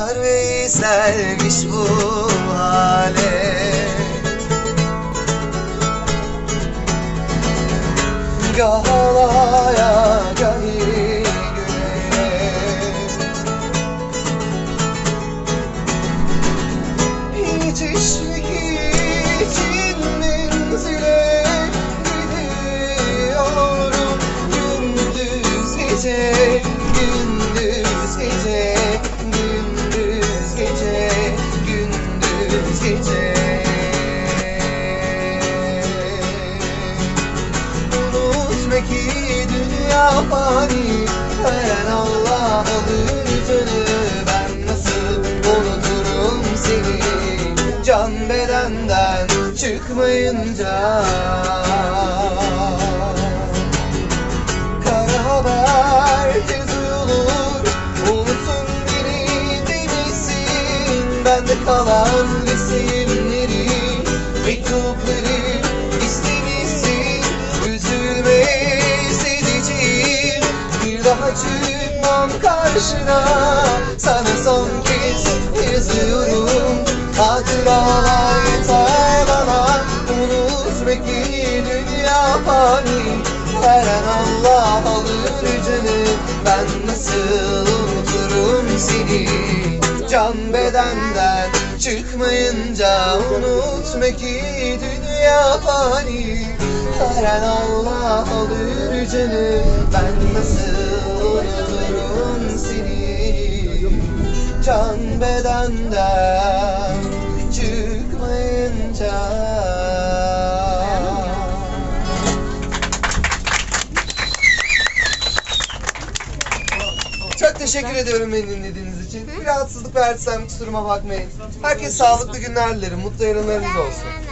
Veyselmiş bu hale. Gah alaya gahi güne Hiç eşlik için menzile gidiyorum Gündüz ki dünya fani an Allah alır canı Ben nasıl unuturum seni? Can bedenden çıkmayınca. Kara daha çıkmam karşına. Sana son kez yazıyorum Hatıralar yeter bana Unutma ki dünya fani. Her an Allah alır canı. Ben nasıl unuturum seni? Can bedenden çıkmayınca Unutma ki dünya fani. Her an Allah alır canı. Ben nasıl unuturum seni Can bedenden çıkmayınca Çok teşekkür ediyorum beni dinlediğiniz için. Bir rahatsızlık verdiysem kusuruma bakmayın. Herkes sağlıklı günler dilerim. Mutlu yarınlarınız olsun.